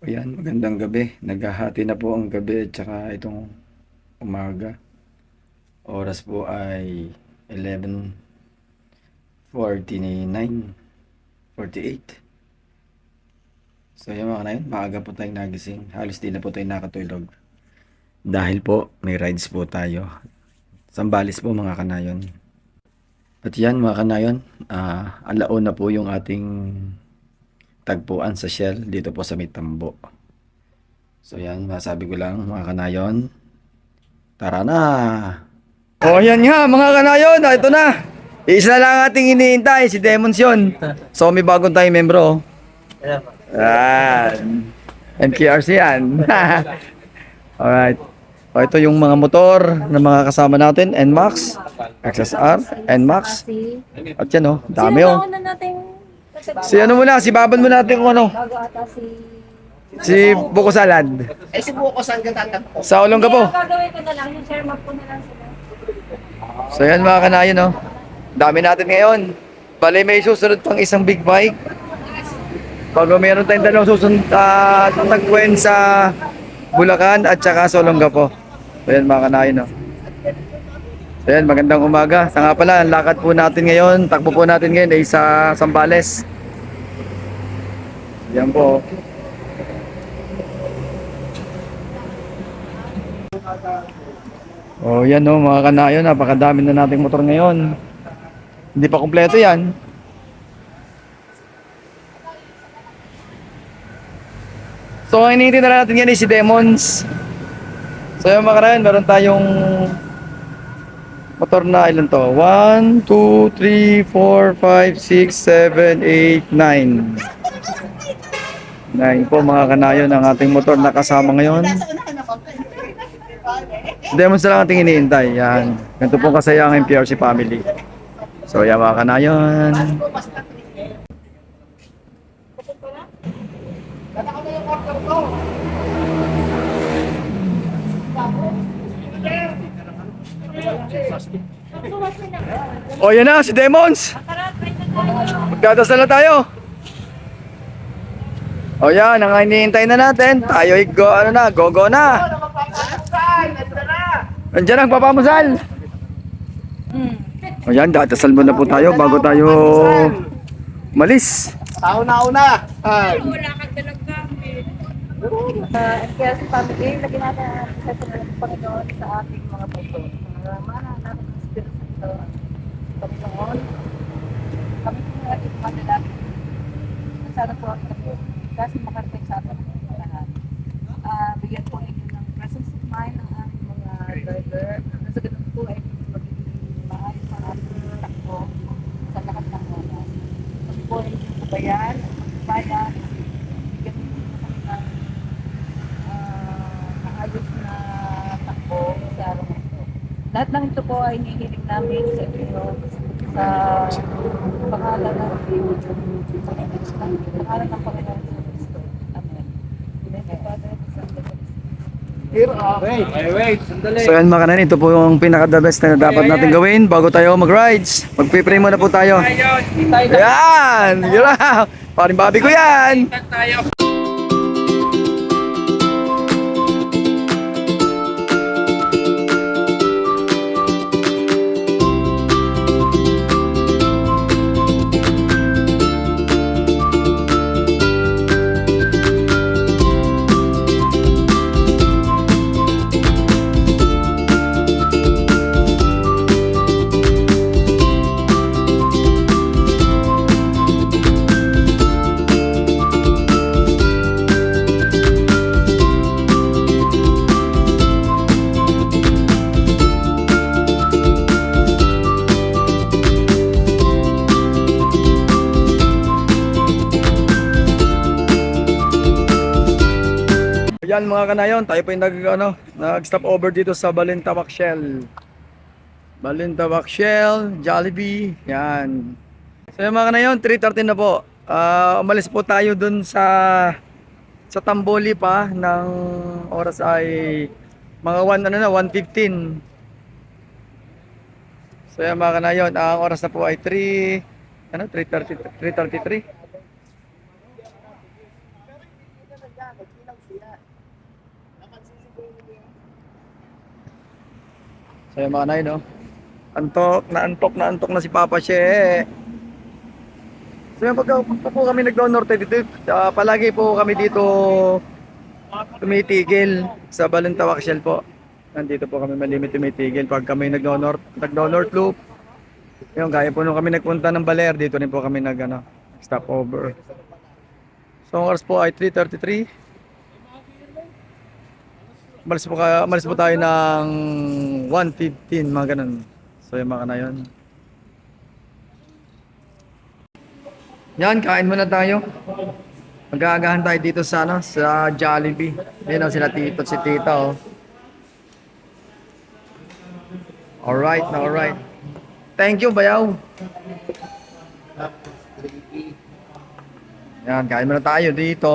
Ayan, magandang gabi. Naghahati na po ang gabi at saka itong umaga. Oras po ay 11.49, 48. So yun mga kanayon, maaga po tayong nagising. Halos di na po tayo nakatulog. Dahil po, may rides po tayo. Sambalis po mga kanayon. At yan mga kanayon, ah, alauna po yung ating tagpuan sa Shell dito po sa may tambo. So yan, masabi ko lang mga kanayon. Tara na! O yan nga mga kanayon, ah, ito na! Isa na lang ating iniintay, si Demons yun. So may bagong tayong membro. Yan. NKRC yan. Alright. O ito yung mga motor na mga kasama natin, NMAX, XSR, NMAX. At yan o, dami Sino o. na nating Si ano muna, si Baban muna natin kung ano. bago ata si... Si Buko Salad. Eh, si Buko saan ka tatakbo? Sa ulong ka po. Gagawin ko na lang, yung share map ko na lang sila. So yan mga kanayon no. Dami natin ngayon. Bali may susunod pang isang big bike. Pag meron tayong dalawang susunod uh, tagpuin sa Bulacan at saka sa Olongapo. So yan mga kanayon no. So yan, magandang umaga. Sa nga pala, ang lakad po natin ngayon, takbo po natin ngayon ay sa Sambales. Yan po. Oh, yan no, mga kanayo, napakadami na nating motor ngayon. Hindi pa kumpleto yan. So, ang iniintay na natin yan si Demons. So, yung mga kanayo, meron tayong motor na ilan to? 1, 2, 3, 4, 5, 6, 7, 8, 9. 9 po mga kanayo ng ating motor na kasama ngayon. Demons na lang ating iniintay. Yan. Ganito pong kasaya ang PRC family. So, yan mga kanayon. O, yan na, si Demons! Magdadasal na tayo. O yan, ang iniintay na natin. Tayo go, ano na, go go na. Nandiyan ang papamusal. O yan, dadasal muna po tayo bago tayo malis. Tao na una. Ay. Wala kang dalag gamit. Uh, kaya sa family, lagyan natin ang sa ng Panginoon sa ating mga puso. Mga mana natin ang Espiritu Santo. Panginoon, kami po mga lalaki. Sana po ang ito kasi makarating sa ating mga lahat. Ah, bigyan po ninyo ng presence of mind ang mga driver. Sa ganun po ay magiging maayos ang ating takbo sa lahat ng oras. Kami po ay kabayan, bayan, bigyan ninyo kami ng ah, maayos na takbo sa araw na ito. Lahat ng ito po ay hinihiling namin sa inyo sa pangalan ng pangalan ng Panginoon sa Kristo. Amen. Thank you, Father, Son, and Holy Spirit. Wait, wait, wait. Sandali. So yan mga kanan, ito po yung pinaka the best na dapat natin gawin bago tayo mag-rides. Mag-pray muna po tayo. Yan! Yun lang! Paring babi ko yan! Yan mga kanayon, tayo pa yung nag, ano, nag-stop over dito sa Balintawak Shell. Balintawak Shell, Jollibee, yan. So yung mga kanayon, 3.13 na po. Ah, umalis po tayo dun sa sa Tamboli pa ng oras ay mga 1 ano na 1:15. So yan mga kanayon, ang oras na po ay 3 ano 3:30 3:33. So yung mga nay, no? Antok, na antok, na antok na si Papa She. So yung pagka pagka po kami nag-norte dito, ah, palagi po kami dito tumitigil sa Balintawak Shell po. Nandito po kami malimit tumitigil pag kami nag-north, nag-north loop. Yung gaya po nung kami nagpunta ng Baler, dito rin po kami nag ano, stop over. So ang oras po ay 3.33. Malis po, ka, malis po tayo ng 1.15, mga ganun. So yung mga na yun. Yan, kain muna tayo. Mag-aagahan tayo dito sa, ano, sa Jollibee. Yan o, sila tito si tita oh. Alright, na alright. Thank you, Bayaw. Yan, kain muna tayo dito.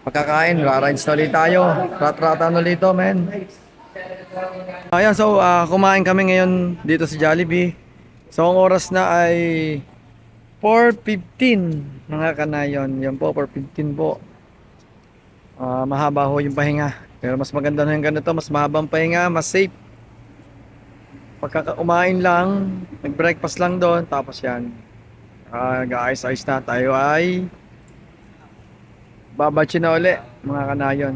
Pagkakain, rarides na ulit tayo. Rat-ratan ulit to, men. Ayan, so ah, kumain kami ngayon dito sa Jollibee. So ang oras na ay 4.15 mga kanayon. Yan po, 4.15 po. Ah, mahaba ho yung pahinga. Pero mas maganda na yung ganito, mas mahabang pahinga, mas safe. Pagkakaumain lang, nag-breakfast lang doon, tapos yan. Ah, guys, ayos na tayo ay babatsi na uli, mga kanayon.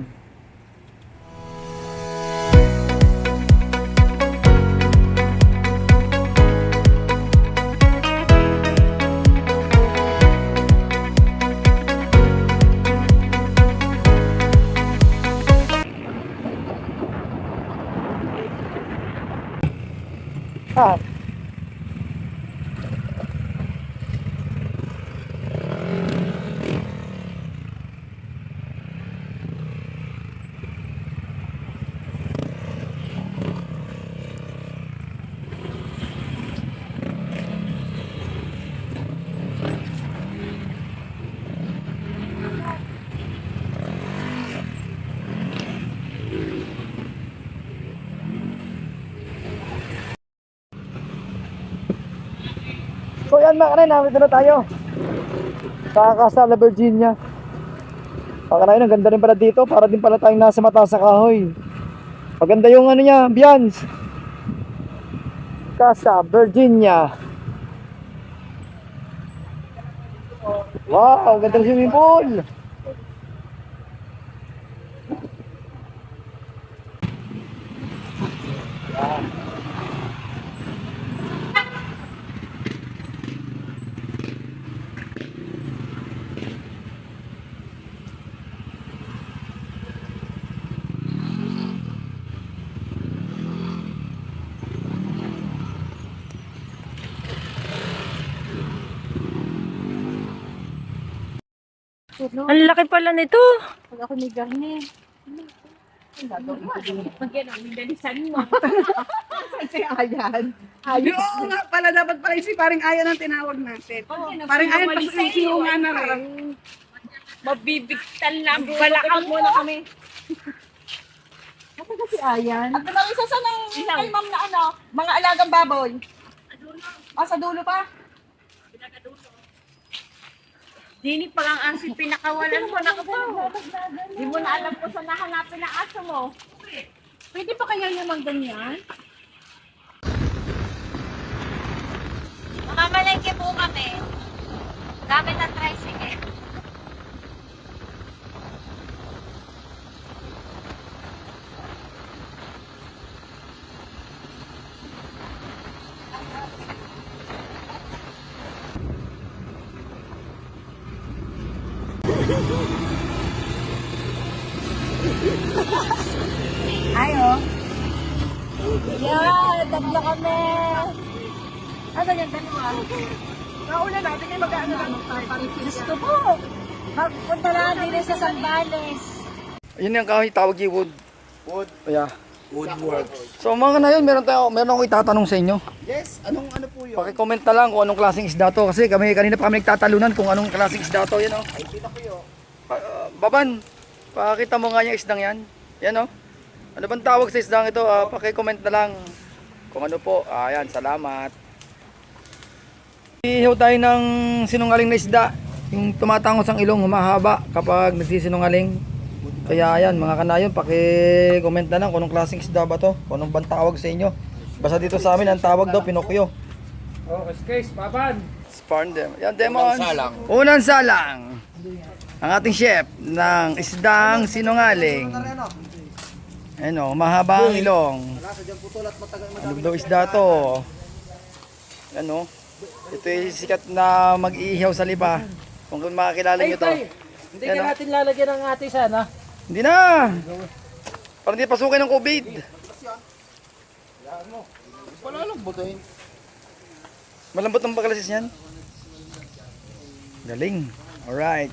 Ah. Yan mga kanay, nandito na tayo. Sa Casala Virginia. Mga kanay, ang ganda rin pala dito. Para din pala tayong nasa mata sa kahoy. Maganda yung ano niya, ambience. Casa Virginia. Wow, ganda ng swimming pool. Ang laki pala nito. Pag ako may garni. Pagyan ang minalisan mo. Si Ayan. Oo nga pala, dapat pala si paring Ayan ang tinawag natin. Paring Ayan, pasisiyo nga na rin. Mabibigtan lang. Balakang muna kami. Ano kasi Ayan? At naman isa sa nang kay ma'am na ano. Mga alagang baboy. Ah, sa dulo pa? Dini pa lang ang pinakawalan mo na ito. Di mo na alam kung saan nahanapin ang aso mo. Pwede pa kaya yung ganyan? Mamamalengke po kami. Gamit ang tricycle. Ayo. Yeah, tatlo kami. Asan yung dalawa? Nauna natin kayo mag-ano lang. Gusto po. Magpunta lang din sa Sambales. Yun yung kahoy tawag yung wood. Wood, Yeah. woodwork. So mga kanayon, meron tayo, meron akong itatanong sa inyo. Yes, anong ano po yun? Paki-comment na lang kung anong klaseng isda to kasi kami kanina pa kami nagtatalunan kung anong klaseng isda to, yan oh. Ay, kita ko yun. Uh, baban, pakita mo nga yung isdang yan. Yan oh. Ano bang tawag sa isdang ito? Ah, paki-comment na lang kung ano po. Ayan, salamat. Ihaw tayo ng sinungaling na isda. Yung tumatangos ang ilong, humahaba kapag nagsisinungaling. Kaya ayan, mga kanayon, paki-comment na lang kung anong klaseng isda ba to, kung anong bang tawag sa inyo. Basta dito sa amin, ang tawag daw, Pinocchio. Oh, case, papan. Sparn dem. Yan, demons. Unang salang. Unang salang. Ang ating chef ng isdang sinungaling. Ano, mahaba ang ilong. Ano daw isda to? Ano? Ito yung sikat na mag-iihaw sa lipa. Kung kung makakilala nyo to. Hindi ka natin lalagyan ng ate sana. Hindi na! Parang hindi pasukin ng COVID. Wala lang butuhin. Malambot ang bakalasis niyan. Galing. Alright.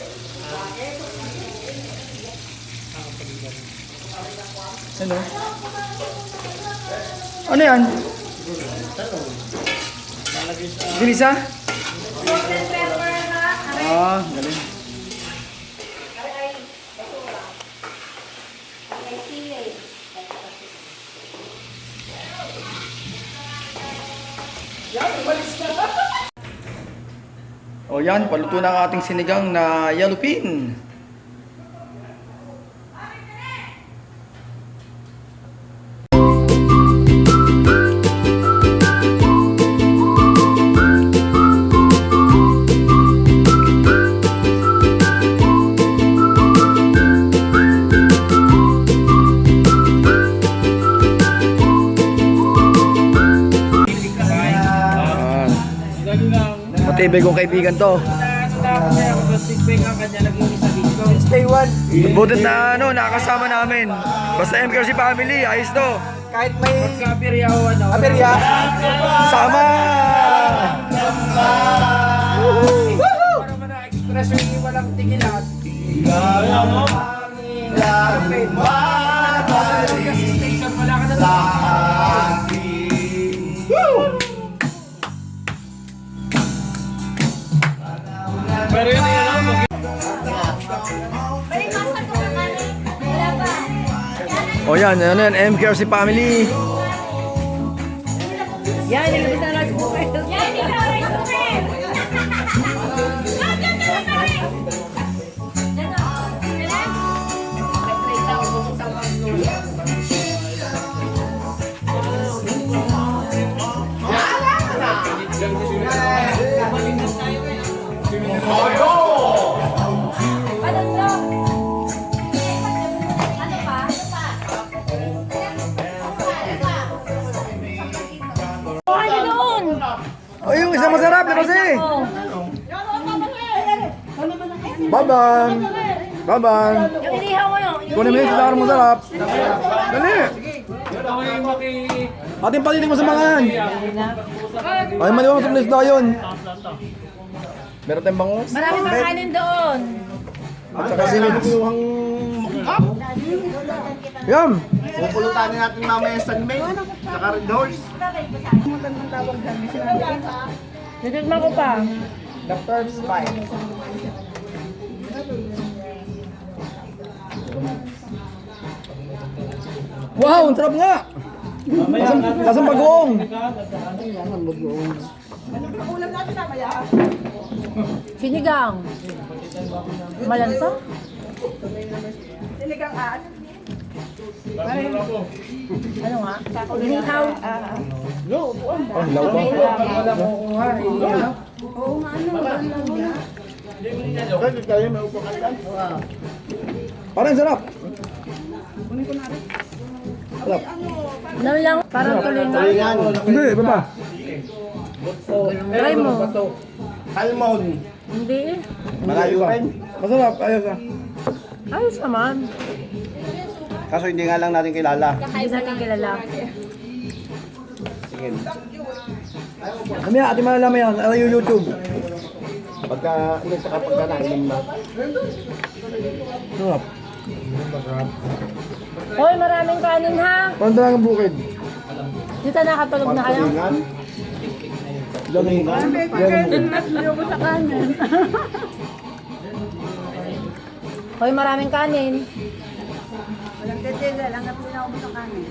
Ano? Ano yan? Ginisa? Ah, galing. O yan, paluto na ang ating sinigang na yellow matibay kong kaibigan to. Stay one. Butit na ano, nakasama namin. Basta MKRC family, ayos to. Kahit may... Magkapirya o ano. Aperya. Sama! Para mo na-express yung walang tigilan. Kasi station, wala ka na O yan, ano yan, MKRC family. Yan, nilabas na rice cooker. Masarap, di ba si? Babang! Babang! Yung inihaw mo yun. Kunin mo sigaran masarap. Dali! Ating palitin mo sa mga yan. Ay, maliwan mo sa place na yun. Meron tayong bangus. Marami pang kanin doon. At saka sinid. Yum! Pupulutanin natin mamaya sa May. Saka Red Horse. Nagagma ko pa. The first five. Wow, ang sarap nga! Lasang, lasang bagoong. Sinigang. Malansa? Sinigang ah. Ano nga? Inihaw. Oh, hilaw pa. Pwede tayo may upukan dyan. Parang sarap. Sarap. Ano lang? Parang tulingan. Tulingan. Hindi, iba pa. Try mo. Salmon. Hindi eh. Malayo rin. Masarap, ayos ah. Ayos naman. Kaso hindi nga lang natin kilala. Hindi natin kilala. Sige. Kami ate malalaman yan, ano yung YouTube. Pagka, hindi, saka pagka nainom na. Sarap. Hoy, maraming kanin ha. Paano talaga ang bukid? Dito nakatulog na kayo. Pagkalingan. Lamingan. Ayoko sa kanin. Hoy, maraming kanin. Titigil, hanggang ako sa kanin.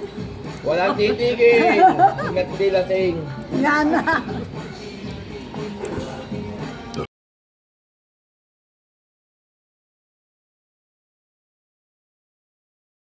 Walang titigil. Ingat di lasing. Yan na.